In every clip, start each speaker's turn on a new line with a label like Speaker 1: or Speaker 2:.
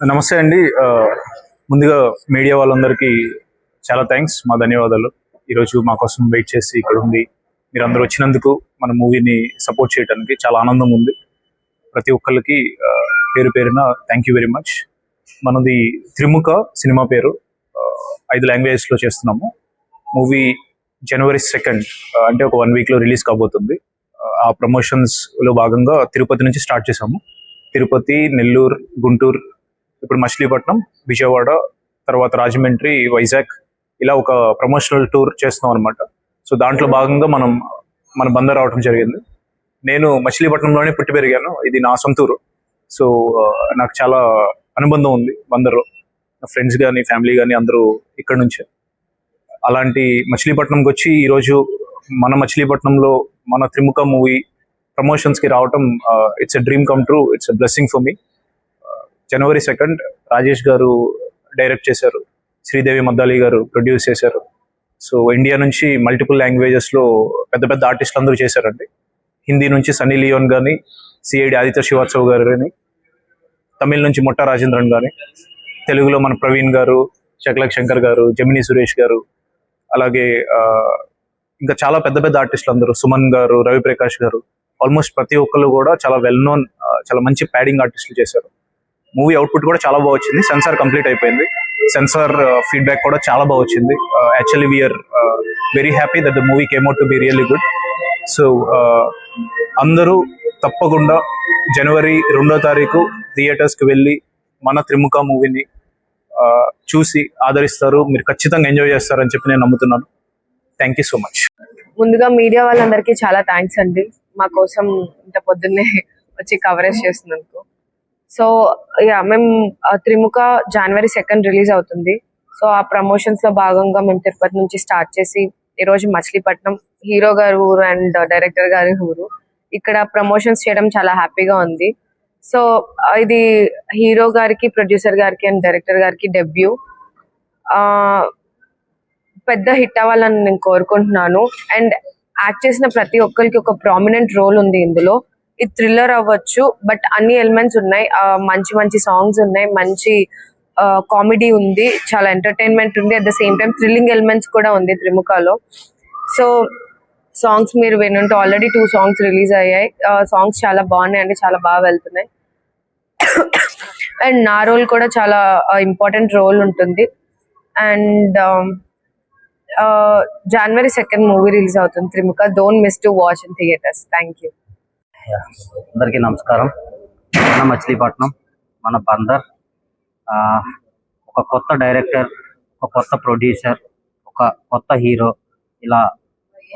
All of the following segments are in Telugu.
Speaker 1: నమస్తే అండి. ముందుగా మీడియా వాళ్ళందరికీ చాలా థ్యాంక్స్ మా ధన్యవాదాలు. ఈరోజు మా కోసం వెయిట్ చేసి ఇక్కడ ఉంది మీరు అందరూ వచ్చినందుకు మన మూవీని సపోర్ట్ చేయడానికి చాలా ఆనందం ఉంది. ప్రతి ఒక్కరికి పేరు పేరున థ్యాంక్ యూ వెరీ మచ్ మనది త్రిముఖ సినిమా పేరు ఐదు లాంగ్వేజెస్లో చేస్తున్నాము. మూవీ జనవరి సెకండ్ అంటే ఒక వన్ వీక్లో రిలీజ్ కాబోతుంది. ఆ ప్రమోషన్స్లో భాగంగా తిరుపతి నుంచి స్టార్ట్ చేసాము తిరుపతి నెల్లూరు గుంటూరు ఇప్పుడు మచిలీపట్నం విజయవాడ తర్వాత రాజమండ్రి వైజాగ్ ఇలా ఒక ప్రమోషనల్ టూర్ చేస్తున్నాం అనమాట సో దాంట్లో భాగంగా మనం మన బందర్ రావడం జరిగింది. నేను మచిలీపట్నంలోనే పుట్టి పెరిగాను. ఇది నా సొంతూరు. సో నాకు చాలా అనుబంధం ఉంది బందర్లో. నా ఫ్రెండ్స్ కానీ ఫ్యామిలీ కానీ అందరూ ఇక్కడ నుంచే. అలాంటి మచిలీపట్నంకి వచ్చి ఈరోజు మన మచిలీపట్నంలో మన త్రిముఖ మూవీ ప్రమోషన్స్కి రావటం it's a dream come true it's a blessing for me January second Rajesh గారు డైరెక్ట్ చేశారు. శ్రీదేవి మద్దాలి గారు ప్రొడ్యూస్ చేశారు. సో ఇండియా నుంచి మల్టిపుల్ లాంగ్వేజెస్లో పెద్ద పెద్ద ఆర్టిస్టులు అందరూ చేశారండి. హిందీ నుంచి సన్నీ లియోన్ కానీ సిఐడి ఆదిత్య శివాత్సవ్ గారు కానీ తమిళ నుంచి మొట్ట రాజేంద్రన్ కానీ తెలుగులో మన ప్రవీణ్ గారు శకలక్ శంకర్ గారు జమినీ సురేష్ గారు అలాగే ఇంకా చాలా పెద్ద పెద్ద ఆర్టిస్టులు అందరూ. సుమన్ గారు రవి ప్రకాష్ గారు. ఆల్మోస్ట్ ప్రతి ఒక్కళ్ళు కూడా చాలా వెల్ నోన్ చాలా మంచి ప్యాడింగ్ ఆర్టిస్టులు చేశారు. మూవీ అవుట్పుట్ కూడా చాలా బాగా వచ్చింది. సెన్సార్ కంప్లీట్ అయిపోయింది. సెన్సార్ ఫీడ్బ్యాక్ కూడా చాలా బాగా వచ్చింది. Actually we're very happy that the movie came out to be really good so అందరూ తప్పకుండా జనవరి రెండో తారీఖు థియేటర్స్కి వెళ్ళి మన త్రిముఖ మూవీని చూసి ఆదరిస్తారు. మీరు ఖచ్చితంగా ఎంజాయ్ చేస్తారని చెప్పి నేను నమ్ముతున్నాను. థ్యాంక్ యూ సో మచ్
Speaker 2: ముందుగా మీడియా వాళ్ళందరికీ చాలా థ్యాంక్స్ అండి. మా కోసం ఇంత పొద్దున్నే వచ్చి కవరేజ్ చేస్తున్నందుకు సో యా మేము త్రిముఖ జనవరి సెకండ్ రిలీజ్ అవుతుంది. సో ఆ ప్రమోషన్స్లో భాగంగా మేము తిరుపతి నుంచి స్టార్ట్ చేసి ఈ రోజు మచిలీపట్నం హీరో గారి ఊరు అండ్ డైరెక్టర్ గారి ఊరు. ఇక్కడ ప్రమోషన్స్ చేయడం చాలా హ్యాపీగా ఉంది. సో ఇది హీరో గారికి ప్రొడ్యూసర్ గారికి అండ్ డైరెక్టర్ గారికి డెబ్యూ పెద్ద హిట్ అవ్వాలని నేను కోరుకుంటున్నాను. అండ్ యాక్ట్ చేసిన ప్రతి ఒక్కరికి ఒక ప్రామినెంట్ రోల్ ఉంది ఇందులో. ఇది థ్రిల్లర్ అవ్వచ్చు బట్ అన్ని ఎలిమెంట్స్ ఉన్నాయి. మంచి మంచి సాంగ్స్ ఉన్నాయి. మంచి కామెడీ ఉంది. చాలా ఎంటర్టైన్మెంట్ ఉంది. At the same time thrilling elements కూడా ఉంది త్రిముఖలో. సో సాంగ్స్ మీరు వినుంటే ఆల్రెడీ టూ సాంగ్స్ రిలీజ్ అయ్యాయి. సాంగ్స్ చాలా బాగున్నాయి అంటే చాలా బాగా వెళ్తున్నాయి. అండ్ నా రోల్ కూడా చాలా ఇంపార్టెంట్ రోల్ ఉంటుంది. And January second movie release అవుతుంది Trimukha. Don't miss to watch in theatres thank you
Speaker 3: అందరికీ నమస్కారం. మన మచిలీపట్నం. మన బందర్. ఆ, ఒక కొత్త డైరెక్టర్ ఒక కొత్త ప్రొడ్యూసర్ ఒక కొత్త హీరో. ఇలా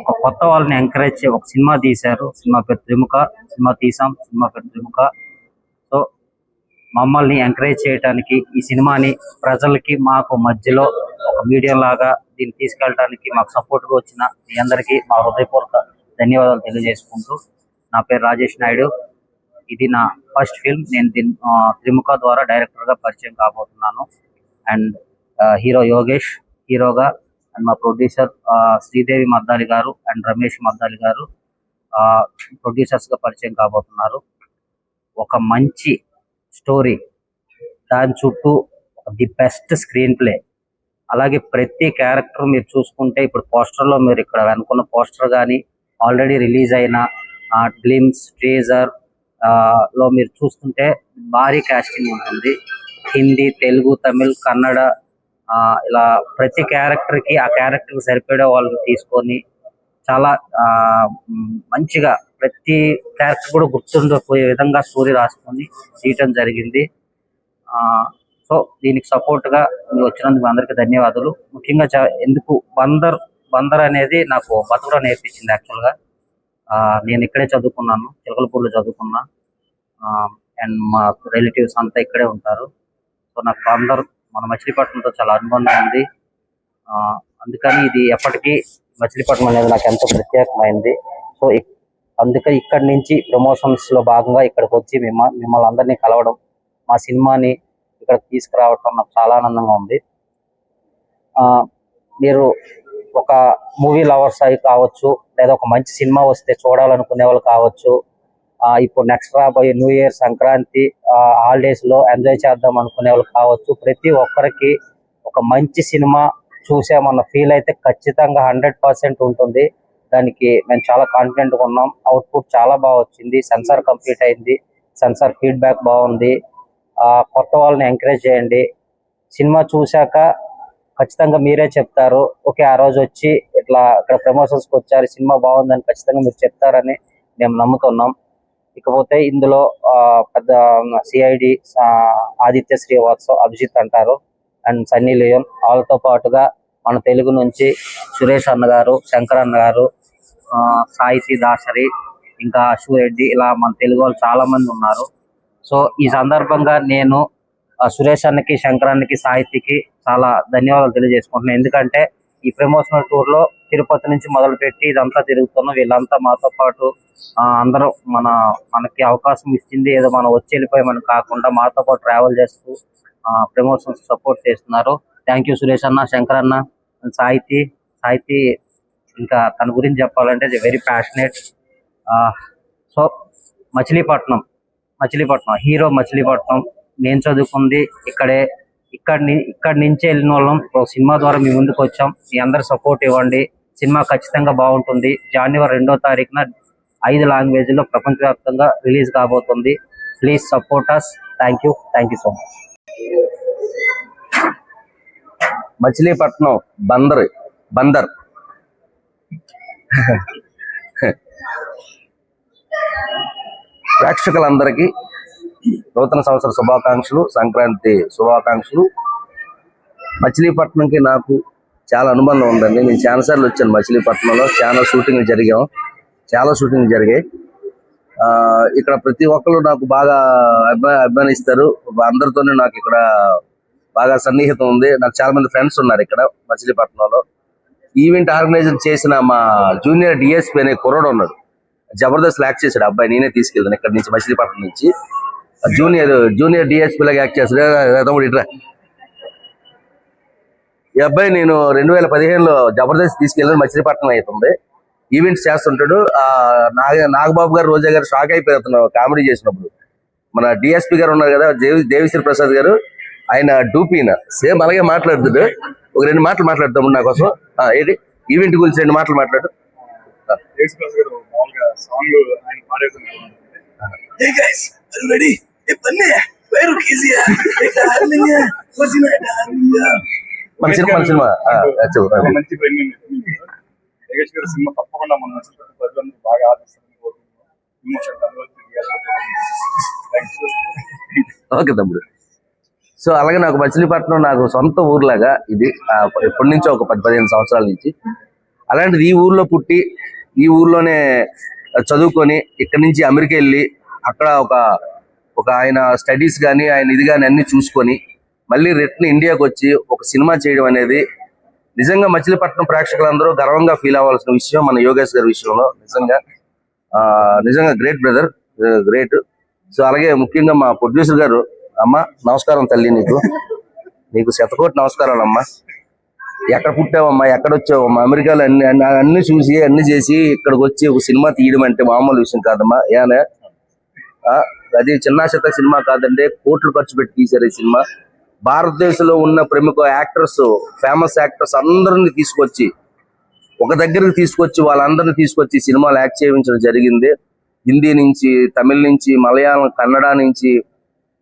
Speaker 3: ఒక కొత్త వాళ్ళని ఎంకరేజ్ ఒక సినిమా తీశారు. సినిమా పేరు త్రిముఖ సినిమా తీసాం సినిమా పేరు త్రిముఖ. సో మమ్మల్ని ఎంకరేజ్ చేయడానికి ఈ సినిమాని ప్రజలకి మాకు మధ్యలో ఒక మీడియం లాగా దీన్ని తీసుకెళ్ళడానికి మాకు సపోర్ట్గా వచ్చిన మీ అందరికీ మా హృదయపూర్వక ధన్యవాదాలు తెలియజేసుకుంటూ నా పేరు రాజేష్ నాయుడు. ఇది నా ఫస్ట్ ఫిల్మ్. నేను దీని ఆ, త్రిముఖ ద్వారా డైరెక్టర్గా పరిచయం కాబోతున్నాను. అండ్ హీరో యోగేష్ హీరోగా అండ్ మా ప్రొడ్యూసర్ శ్రీదేవి మద్దాలి గారు అండ్ రమేష్ మద్దాలి గారు ప్రొడ్యూసర్స్గా పరిచయం కాబోతున్నారు. ఒక మంచి స్టోరీ దాని చుట్టూ ది బెస్ట్ స్క్రీన్ ప్లే. అలాగే ప్రతి క్యారెక్టర్ మీరు చూసుకుంటే ఇప్పుడు పోస్టర్లో మీరు ఇక్కడ అనుకున్న పోస్టర్ కానీ ఆల్రెడీ రిలీజ్ అయిన గ్లిమ్స్ ట్రేజర్లో మీరు చూస్తుంటే భారీ కాస్టింగ్ ఉంటుంది. హిందీ తెలుగు తమిళ్ కన్నడ ఆ, ఇలా ప్రతి క్యారెక్టర్కి ఆ క్యారెక్టర్కి సరిపడే వాళ్ళని తీసుకొని చాలా ఆ, మంచిగా ప్రతి క్యారెక్టర్ కూడా గుర్తుండిపోయే విధంగా స్టోరీ రాసుకొని తీయటం జరిగింది. ఆ సో దీనికి సపోర్ట్గా మీరు వచ్చినందుకు అందరికీ ధన్యవాదాలు. ముఖ్యంగా ఎందుకు బందర్ బందర్ అనేది నాకు బతుకులో నేర్పించింది యాక్చువల్గా నేను ఇక్కడే చదువుకున్నాను చిలకలపూడిలో చదువుకున్నా. అండ్ మా రిలేటివ్స్ అంతా ఇక్కడే ఉంటారు. సో నాకు అందరూ మన మచిలీపట్నంతో చాలా అనుబంధం ఉంది. అందుకని ఇది ఎప్పటికీ మచిలీపట్నం అనేది నాకు ఎంతో ప్రత్యేకమైంది. సో అందుకే ఇక్కడి నుంచి ప్రమోషన్స్లో భాగంగా ఇక్కడికి వచ్చి మిమ్మ మిమ్మల్ని అందరినీ కలవడం మా సినిమాని ఇక్కడ తీసుకురావటం నాకు చాలా ఆనందంగా ఉంది. మీరు ఒక మూవీ లవర్స్ అయి కావచ్చు లేదా ఒక మంచి సినిమా వస్తే చూడాలనుకునే వాళ్ళు కావచ్చు ఇప్పుడు నెక్స్ట్ రాబోయే న్యూ ఇయర్ సంక్రాంతి హాలిడేస్లో ఎంజాయ్ చేద్దాం అనుకునే వాళ్ళు కావచ్చు ప్రతి ఒక్కరికి ఒక మంచి సినిమా చూసామన్న ఫీల్ అయితే ఖచ్చితంగా హండ్రెడ్ పర్సెంట్ ఉంటుంది. దానికి మేము చాలా కాన్ఫిడెంట్గా ఉన్నాం. అవుట్పుట్ చాలా బాగా వచ్చింది. సెన్సార్ కంప్లీట్ అయింది. సెన్సార్ ఫీడ్బ్యాక్ బాగుంది. ఆ, కొత్త వాళ్ళని ఎంకరేజ్ చేయండి. సినిమా చూశాక ఖచ్చితంగా మీరే చెప్తారు. ఓకే ఆ రోజు వచ్చి ఇట్లా ఇక్కడ ప్రమోషన్స్కి వచ్చారు సినిమా బాగుందని ఖచ్చితంగా మీరు చెప్తారని మేము నమ్ముతున్నాం. ఇకపోతే ఇందులో ఆ, పెద్ద సిఐడి ఆదిత్య శ్రీవాత్సవ్ అభిజిత్ అంటారు అండ్ సన్నీ లియోన్. వాళ్ళతో పాటుగా మన తెలుగు నుంచి సురేష్ అన్న గారు శంకర్ అన్న గారు ఆ, సాయిసి దాసరి ఇంకా అశు రెడ్డి ఇలా మన తెలుగు వాళ్ళు చాలా మంది ఉన్నారు. సో ఈ సందర్భంగా నేను సురేష్ అన్నకి శంకరానికి అన్నకి సాహిత్యకి చాలా ధన్యవాదాలు తెలియజేసుకుంటున్నాను. ఎందుకంటే ఈ ప్రమోషనల్ టూర్లో తిరుపతి నుంచి మొదలుపెట్టి ఇదంతా తిరుగుతున్నాం వీళ్ళంతా మాతో పాటు అందరూ మన మనకి అవకాశం ఇచ్చింది. ఏదో మనం వచ్చి వెళ్ళిపోయామని కాకుండా మాతో పాటు ట్రావెల్ చేస్తూ ప్రమోషన్స్ సపోర్ట్ చేస్తున్నారు. థ్యాంక్ యూ సురేష్ అన్న శంకర్ అన్న సాహితీ సాహితీ ఇంకా తన గురించి చెప్పాలంటే very passionate so Machilipatnam Machilipatnam hero Machilipatnam నేను చదువుకుంది ఇక్కడే. ఇక్కడి ఇక్కడి నుంచి వెళ్ళిన వాళ్ళం. ఒక సినిమా ద్వారా మీ ముందుకు వచ్చాం. మీ అందరు సపోర్ట్ ఇవ్వండి. సినిమా ఖచ్చితంగా బాగుంటుంది. జనవరి రెండో తారీఖున ఐదు లాంగ్వేజ్లో ప్రపంచవ్యాప్తంగా రిలీజ్ కాబోతుంది. Please support us thank you thank you so much
Speaker 4: Machilipatnam Bandar Bandar. ప్రేక్షకులందరికీ నూతన సంవత్సర శుభాకాంక్షలు సంక్రాంతి శుభాకాంక్షలు. మచిలీపట్నంకి నాకు చాలా అనుబంధం ఉందండి. నేను చాలా సార్లు వచ్చాను మచిలీపట్నంలో. చాలా షూటింగ్లు జరిగాం. చాలా షూటింగ్ జరిగాయి. ఆ, ఇక్కడ ప్రతి ఒక్కరు నాకు బాగా అభిమా అభిమానిస్తారు. అందరితోనే నాకు ఇక్కడ బాగా సన్నిహితం ఉంది. నాకు చాలా మంది ఫ్రెండ్స్ ఉన్నారు ఇక్కడ మచిలీపట్నంలో. ఈవెంట్ ఆర్గనైజర్ చేసిన మా జూనియర్ డిఎస్పీ అనే కుర్రోడు ఉన్నాడు. జబర్దస్త్ లాక్ చేశాడు. అబ్బాయి నేనే తీసుకెళ్ళాను ఇక్కడ నుంచి మచిలీపట్నం నుంచి. జూనియర్ జూనియర్ డిఎస్పీ లాగా యాక్ట్ చేస్తాడు. తమ్ముడు ఇట్రా. ఈ అబ్బాయి నేను రెండు వేల పదిహేనులో జబర్దస్త్ తీసుకెళ్ళాను మచిలీపట్నం అవుతుంది ఈవెంట్స్ చేస్తుంటాడు. ఆ నాగ నాగబాబు గారు రోజా గారు షాక్ అయిపోతున్నాడు కామెడీ చేసినప్పుడు. మన డిఎస్పీ గారు ఉన్నారు కదా దేవి దేవిశ్రీ ప్రసాద్ గారు. ఆయన డూపీన. సేమ్ అలాగే మాట్లాడుతాడు. ఒక రెండు మాటలు మాట్లాడతాము నా కోసం. ఏంటి? ఈవెంట్ గురించి రెండు మాటలు మాట్లాడు.
Speaker 5: Hey guys, are you ready?
Speaker 4: మన సినిమా మన సినిమా.
Speaker 1: మంచి ఫ్రెండ్ యోగేష్ గారి సినిమా తప్పకుండా మన ప్రజలందరూ బాగా ఆదరిస్తారని కోరుకుంటున్నాం.
Speaker 4: ఓకే తమ్ముడు. సో అలాగే నాకు మచిలీపట్నం నాకు సొంత ఊర్లాగా ఇది ఎప్పటి నుంచో ఒక పది పదిహేను సంవత్సరాల నుంచి. అలాంటిది ఈ ఊర్లో పుట్టి ఈ ఊర్లోనే చదువుకొని ఇక్కడి నుంచి అమెరికా వెళ్ళి అక్కడ ఒక ఒక ఆయన స్టడీస్ కానీ ఆయన ఇది కానీ అన్ని చూసుకొని మళ్ళీ రిటర్న్ ఇండియాకి వచ్చి ఒక సినిమా చేయడం అనేది నిజంగా మచిలీపట్నం ప్రేక్షకులందరూ గర్వంగా ఫీల్ అవ్వాల్సిన విషయం మన యోగేష్ గారి విషయంలో నిజంగా. ఆ, నిజంగా గ్రేట్ బ్రదర్ గ్రేట్ సో అలాగే ముఖ్యంగా మా ప్రొడ్యూసర్ గారు అమ్మ నమస్కారం తల్లి నీకు. నీకు శతకోటి నమస్కారాలు అమ్మా. ఎక్కడ పుట్టావమ్మా ఎక్కడ వచ్చావమ్మా అమెరికాలో అన్ని అన్ని అన్ని చూసి అన్ని చేసి ఇక్కడికి వచ్చి ఒక సినిమా తీయడం అంటే మామూలు విషయం కాదమ్మా. ఏనా ఆ, అది చిన్న శత సినిమా కాదండి కోట్లు ఖర్చు పెట్టి తీశారు ఈ సినిమా. భారతదేశంలో ఉన్న ప్రముఖ యాక్టర్స్ ఫేమస్ యాక్టర్స్ అందరిని తీసుకొచ్చి ఒక దగ్గరికి తీసుకొచ్చి వాళ్ళందరిని తీసుకొచ్చి సినిమాలు యాక్ట్ చేయించడం జరిగింది. హిందీ నుంచి తమిళ నుంచి మలయాళం కన్నడ నుంచి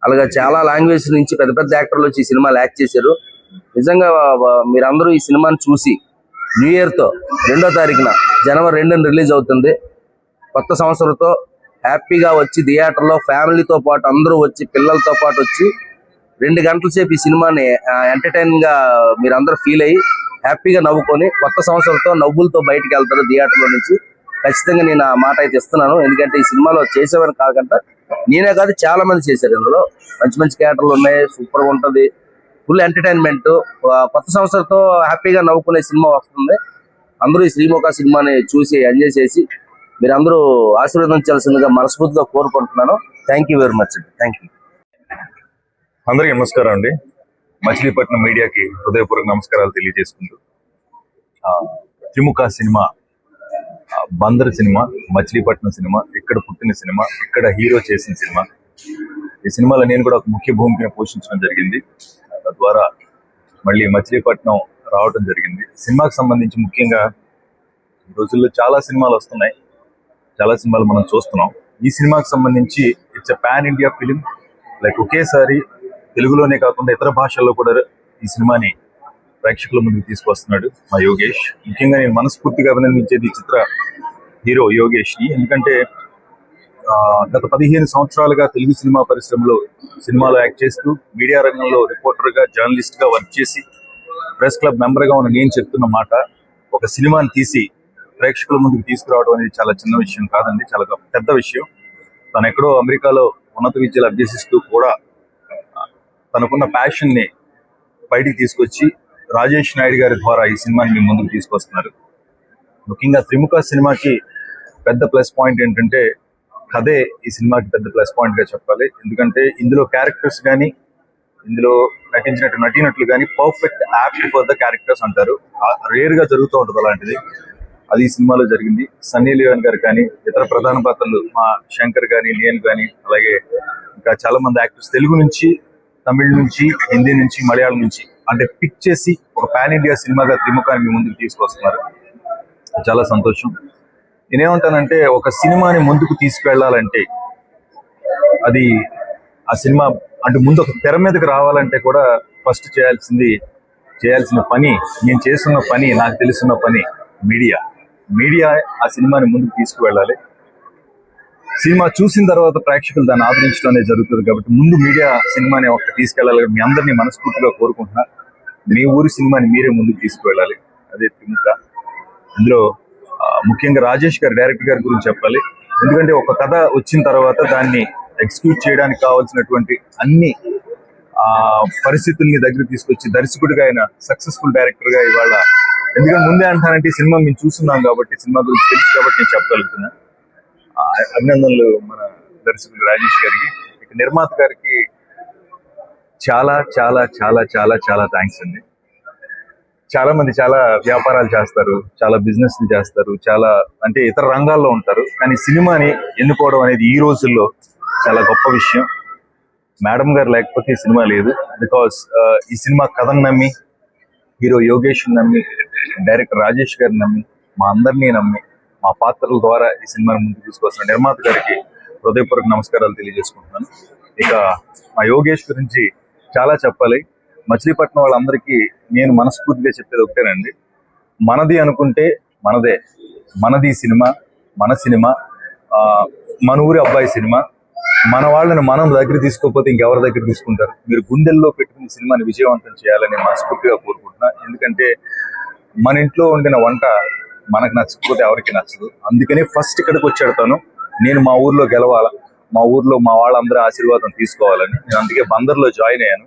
Speaker 4: అలాగే చాలా లాంగ్వేజ్ నుంచి పెద్ద పెద్ద యాక్టర్లు వచ్చి ఈ సినిమాలు యాక్ట్ చేశారు. నిజంగా మీరందరూ ఈ సినిమాని చూసి న్యూ ఇయర్తో రెండో తారీఖున జనవరి రెండున రిలీజ్ అవుతుంది. కొత్త సంవత్సరంతో హ్యాపీగా వచ్చి థియేటర్లో ఫ్యామిలీతో పాటు అందరూ వచ్చి పిల్లలతో పాటు వచ్చి రెండు గంటల సేపు ఈ సినిమాని ఎంటర్టైన్గా మీరు అందరూ ఫీల్ అయ్యి హ్యాపీగా నవ్వుకొని కొత్త సంవత్సరంతో నవ్వులతో బయటకు వెళ్తారు థియేటర్లో నుంచి. ఖచ్చితంగా నేను ఆ మాట అయితే ఇస్తున్నాను. ఎందుకంటే ఈ సినిమాలో చేసేవారు కాకుండా నేనే కాదు చాలా మంది చేశారు ఇందులో. మంచి మంచి క్యారెక్టర్లు ఉన్నాయి సూపర్గా ఉంటది. ఫుల్ ఎంటర్టైన్మెంట్ కొత్త సంవత్సరంతో హ్యాపీగా నవ్వుకునే సినిమా వస్తుంది. అందరూ ఈ శ్రీముఖ సినిమాని చూసి ఎంజాయ్ చేసి మీరు అందరూ ఆశీర్వదించాల్సిందిగా మనస్ఫూర్తిగా కోరుకుంటున్నాను. Thank you very much thank you
Speaker 6: అందరికీ నమస్కారం అండి. మచిలీపట్నం మీడియాకి హృదయపూర్వక నమస్కారాలు తెలియజేసుకుంటూ. ఆ, త్రిముఖ సినిమా ఆ, బందర్ సినిమా మచిలీపట్నం సినిమా ఇక్కడ పుట్టిన సినిమా ఇక్కడ హీరో చేసిన సినిమా. ఈ సినిమాలో నేను కూడా ఒక ముఖ్య భూమికను పోషించడం జరిగింది. తద్వారా మళ్ళీ మచిలీపట్నం రావడం జరిగింది. సినిమాకి సంబంధించి ముఖ్యంగా ఈ రోజుల్లో చాలా సినిమాలు వస్తున్నాయి. చాలా సినిమాలు మనం చూస్తున్నాం. ఈ సినిమాకి సంబంధించి it's a pan India film like ఒకేసారి తెలుగులోనే కాకుండా ఇతర భాషల్లో కూడా ఈ సినిమాని ప్రేక్షకుల ముందుకు తీసుకొస్తున్నాడు మా యోగేష్. ముఖ్యంగా నేను మనస్ఫూర్తిగా అభినందించేది ఈ చిత్ర హీరో యోగేష్ని ఎందుకంటే ఆ, గత పదిహేను సంవత్సరాలుగా తెలుగు సినిమా పరిశ్రమలో సినిమాలో యాక్ట్ చేస్తూ మీడియా రంగంలో రిపోర్టర్గా జర్నలిస్ట్గా వర్క్ చేసి ప్రెస్ క్లబ్ మెంబర్గా ఉన్న నేను చెప్తున్న మాట ఒక సినిమాని తీసి ప్రేక్షకుల ముందుకు తీసుకురావడం అనేది చాలా చిన్న విషయం కాదండి చాలా పెద్ద విషయం. తను ఎక్కడో అమెరికాలో ఉన్నత విద్యలు అభ్యసిస్తూ కూడా తనకున్న ప్యాషన్ని బయటికి తీసుకొచ్చి రాజేష్ నాయుడు గారి ద్వారా ఈ సినిమాని మీ ముందుకు తీసుకొస్తున్నారు. ముఖ్యంగా త్రిముఖ సినిమాకి పెద్ద ప్లస్ పాయింట్ ఏంటంటే కథే ఈ సినిమాకి పెద్ద ప్లస్ పాయింట్గా చెప్పాలి. ఎందుకంటే ఇందులో క్యారెక్టర్స్ కానీ ఇందులో నటించినట్టు నటినట్లు కానీ perfect apt for the characters అంటారు. రేర్గా జరుగుతూ ఉంటుంది అలాంటిది. అది ఈ సినిమాలో జరిగింది. సన్నీ లియోన్ గారు కానీ ఇతర ప్రధాన పాత్రలు మా శంకర్ కానీ నేను కానీ అలాగే ఇంకా చాలా మంది యాక్టర్స్ తెలుగు నుంచి తమిళ నుంచి హిందీ నుంచి మలయాళం నుంచి అంటే పిక్ చేసి ఒక పాన్ ఇండియా సినిమాగా త్రిముఖాన్ని మీ ముందుకు తీసుకొస్తున్నారు. చాలా సంతోషం. నేనేమంటానంటే ఒక సినిమాని ముందుకు తీసుకెళ్ళాలంటే అది ఆ సినిమా అంటే ముందు ఒక తెర మీదకి రావాలంటే కూడా ఫస్ట్ చేయాల్సింది చేయాల్సిన పని నేను చేస్తున్న పని నాకు తెలుసున్న పని మీడియా. మీడియా ఆ సినిమాని ముందుకు తీసుకువెళ్ళాలి. సినిమా చూసిన తర్వాత ప్రేక్షకులు దాన్ని ఆదరించడం అనేది జరుగుతుంది కాబట్టి ముందు మీడియా సినిమాని ఒక తీసుకెళ్ళాలి. మీ అందరినీ మనస్ఫూర్తిగా కోరుకుంటున్నా. మీ ఊరి సినిమాని మీరే ముందుకు తీసుకువెళ్ళాలి. అదే త్రిముఖ. ఇందులో ముఖ్యంగా రాజేష్ గారు డైరెక్టర్ గారి గురించి చెప్పాలి. ఎందుకంటే ఒక కథ వచ్చిన తర్వాత దాన్ని ఎగ్జిక్యూట్ చేయడానికి కావాల్సినటువంటి అన్ని ఆ పరిస్థితుల్ని దగ్గర తీసుకొచ్చి దర్శకుడిగా ఆయన సక్సెస్ఫుల్ డైరెక్టర్గా ఇవాళ ఎందుకంటే ముందే అంటానంటే సినిమా మేము చూస్తున్నాం కాబట్టి సినిమా గురించి తెలుసు కాబట్టి నేను చెప్పగలుగుతున్నా. ఆ, అభినందనలు మన దర్శకుడు రాజేష్ గారికి ఇక నిర్మాత గారికి చాలా చాలా చాలా చాలా చాలా థ్యాంక్స్ అండి. చాలా మంది చాలా వ్యాపారాలు చేస్తారు చాలా బిజినెస్ చేస్తారు చాలా అంటే ఇతర రంగాల్లో ఉంటారు. కానీ సినిమాని ఎన్నుకోవడం అనేది ఈ రోజుల్లో చాలా గొప్ప విషయం. మేడం గారు లేకపోతే ఈ సినిమా లేదు. బికాస్ ఈ సినిమా కథను నమ్మి హీరో యోగేష్ నమ్మి డైరెక్టర్ రాజేష్ గారు నమ్మి మా అందరినీ నమ్మి మా పాత్రల ద్వారా ఈ సినిమాను ముందుకు తీసుకొస్తున్న నిర్మాత గారికి హృదయపూర్వక నమస్కారాలు తెలియజేసుకుంటున్నాను. ఇక మా యోగేష్ గురించి చాలా చెప్పాలి. మచిలీపట్నం వాళ్ళందరికీ నేను మనస్ఫూర్తిగా చెప్పేది ఒకటేనండి మనది అనుకుంటే మనదే. మనది సినిమా మన సినిమా మన ఊరి అబ్బాయి సినిమా మన వాళ్ళని మనం దగ్గర తీసుకోకపోతే ఇంకెవరి దగ్గర తీసుకుంటారు? మీరు గుండెల్లో పెట్టుకుని సినిమాని విజయవంతం చేయాలని మనస్ఫూర్తిగా కోరుకుంటున్నా. ఎందుకంటే మన ఇంట్లో వండిన వంట మనకు నచ్చకపోతే ఎవరికి నచ్చదు. అందుకని ఫస్ట్ ఇక్కడికి వచ్చాడు తను నేను మా ఊర్లో గెలవాలా? మా ఊర్లో మా వాళ్ళందరూ ఆశీర్వాదం తీసుకోవాలని నేను అందుకే బందర్లో జాయిన్ అయ్యాను.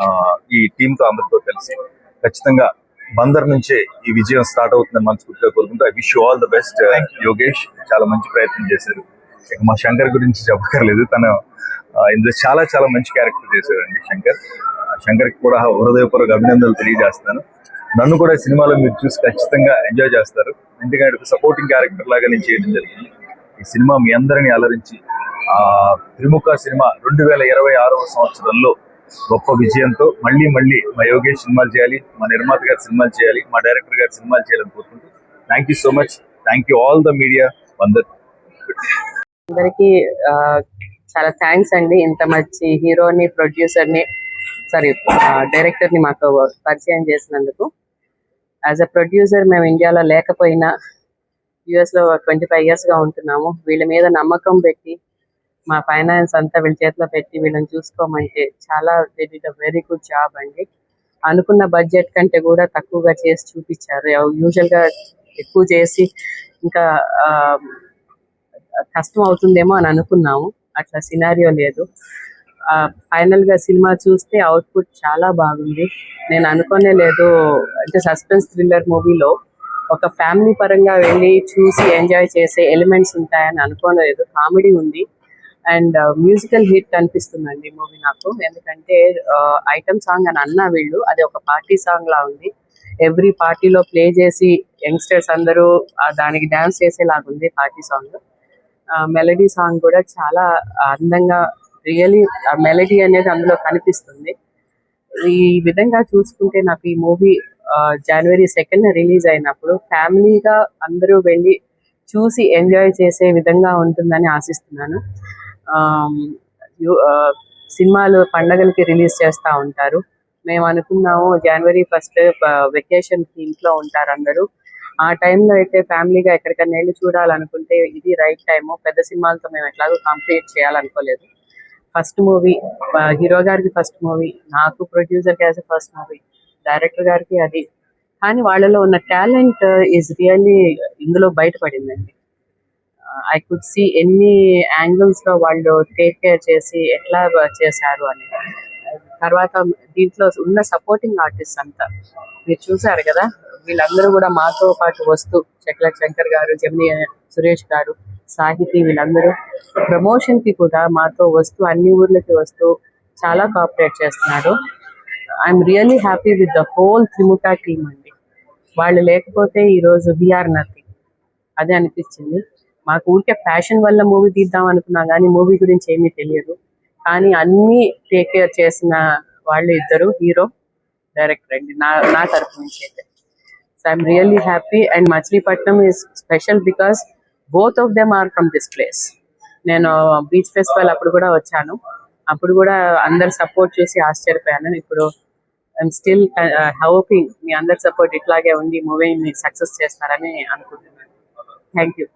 Speaker 6: ఆ, ఈ టీంతో అందరితో కలిసి ఖచ్చితంగా బందర్ నుంచే ఈ విజయం స్టార్ట్ అవుతుందని మనస్ఫూర్తిగా కోరుకుంటూ I wish all the best Yogesh. చాలా మంచి ప్రయత్నం చేశారు. మా శంకర్ గురించి చెప్పక్కర్లేదు తను ఇందులో చాలా చాలా మంచి క్యారెక్టర్ చేశాడండి శంకర్. శంకర్కి కూడా హృదయపూర్వక అభినందనలు తెలియజేస్తాను నన్ను కూడా సినిమాలో మీరు చూసి ఖచ్చితంగా ఎంజాయ్ చేస్తారు. ఎందుకంటే సపోర్టింగ్ క్యారెక్టర్ లాగా నేను చేయడం జరిగింది. ఈ సినిమా మీ అందరినీ అలరించి ఆ త్రిముఖ సినిమా రెండు వేల ఇరవై ఆరవ సంవత్సరంలో గొప్ప విజయంతో మళ్ళీ మళ్ళీ మా యోగేష్ సినిమాలు చేయాలి మా నిర్మాత గారి సినిమాలు చేయాలి మా డైరెక్టర్ గారి సినిమాలు చేయాలని కోరుకుంటూ. Thank you so much thank you all the media అందరు
Speaker 7: అందరికి ఆ, చాలా థ్యాంక్స్ అండి. ఇంత మంచి హీరోని ప్రొడ్యూసర్ని సారీ డైరెక్టర్ని మాకు పరిచయం చేసినందుకు. యాజ్ అ ప్రొడ్యూసర్ మేము ఇండియాలో లేకపోయినా యుఎస్లో ట్వంటీ ఫైవ్ ఇయర్స్గా ఉంటున్నాము. వీళ్ళ మీద నమ్మకం పెట్టి మా ఫైనాన్స్ అంతా వీళ్ళ చేతిలో పెట్టి వీళ్ళని చూసుకోమంటే చాలా వెరీ గుడ్ జాబ్ అండి. అనుకున్న బడ్జెట్ కంటే కూడా తక్కువగా చేసి చూపించారు. యూజువల్గా ఎక్కువ చేసి ఇంకా ఆ, కష్టం అవుతుందేమో అని అనుకున్నాము. అట్లా సినారియో లేదు. ఫైనల్గా సినిమా చూస్తే అవుట్పుట్ చాలా బాగుంది. నేను అనుకోనే లేదు. అంటే సస్పెన్స్ థ్రిల్లర్ మూవీలో ఒక ఫ్యామిలీ పరంగా వెళ్ళి చూసి ఎంజాయ్ చేసే ఎలిమెంట్స్ ఉంటాయని అనుకోలేదు కామెడీ ఉంది. అండ్ మ్యూజికల్ హిట్ అనిపిస్తుందండి మూవీ నాకు. ఎందుకంటే uh, ఐటమ్ సాంగ్ అని అన్నా వీళ్ళు. అది ఒక పార్టీ సాంగ్ లా ఉంది. ఎవ్రీ పార్టీలో ప్లే చేసి యంగ్స్టర్స్ అందరూ దానికి డాన్స్ చేసేలాగుంది పార్టీ సాంగ్ మెలడీ సాంగ్ కూడా చాలా అందంగా రియలీ మెలడీ అనేది అందులో కనిపిస్తుంది. ఈ విధంగా చూసుకుంటే నాకు ఈ మూవీ జనవరి సెకండ్ రిలీజ్ అయినప్పుడు ఫ్యామిలీగా అందరూ వెళ్ళి చూసి ఎంజాయ్ చేసే విధంగా ఉంటుందని ఆశిస్తున్నాను. ఆ, సినిమాలు పండగలకి రిలీజ్ చేస్తూ ఉంటారు. మేము అనుకున్నాము జనవరి ఫస్ట్ వెకేషన్కి ఇంట్లో ఉంటారు అందరూ. ఆ టైంలో అయితే ఫ్యామిలీగా ఎక్కడికైనా వెళ్ళి చూడాలనుకుంటే ఇది రైట్ టైము. పెద్ద సినిమాలతో మేము ఎట్లాగో కంప్లీట్ చేయాలనుకోలేదు. ఫస్ట్ మూవీ హీరో గారికి ఫస్ట్ మూవీ నాకు producer as first movie director గారికి అది. కానీ వాళ్ళలో ఉన్న టాలెంట్ ఈజ్ రియల్లీ ఇందులో బయటపడిందండి. ఐ కుడ్ సి ఎన్ని యాంగిల్స్లో వాళ్ళు టేక్ కేర్ చేసి ఎట్లా చేశారు అని. తర్వాత దీంట్లో ఉన్న సపోర్టింగ్ ఆర్టిస్ట్ అంతా. మీరు చూసారు కదా? వీళ్ళందరూ కూడా మాతో పాటు వస్తూ చక్ల శంకర్ గారు జమిని సురేష్ గారు సాహితీ వీళ్ళందరూ ప్రమోషన్కి కూడా మాతో వస్తూ అన్ని ఊర్లకి వస్తూ చాలా కోఆపరేట్ చేస్తున్నారు. I'm really happy with the whole Trimukha team అండి. వాళ్ళు లేకపోతే ఈ రోజు వీఆర్ నథింగ్ అదే అనిపించింది. మాకు ఊరికే ఫ్యాషన్ వల్ల మూవీ తీద్దాం అనుకున్నాం కానీ మూవీ గురించి ఏమీ తెలియదు. కానీ అన్ని టేక్ కేర్ చేసిన వాళ్ళు ఇద్దరు హీరో డైరెక్టర్ అండి. నా నా తరపు నుంచి అయితే. So I'm really happy and Machilipatnam is special because both of them are from this నేను uh, బీచ్ ఫెస్టివల్ అప్పుడు కూడా వచ్చాను. అప్పుడు కూడా అందరు సపోర్ట్ చూసి ఆశ్చర్యపోయాను. ఇప్పుడు ఐఎమ్ స్టిల్ హోపింగ్ మీ అందరి సపోర్ట్ ఇట్లాగే ఉండి మూవీ మీరు సక్సెస్ చేస్తారని అనుకుంటున్నాను. Thank you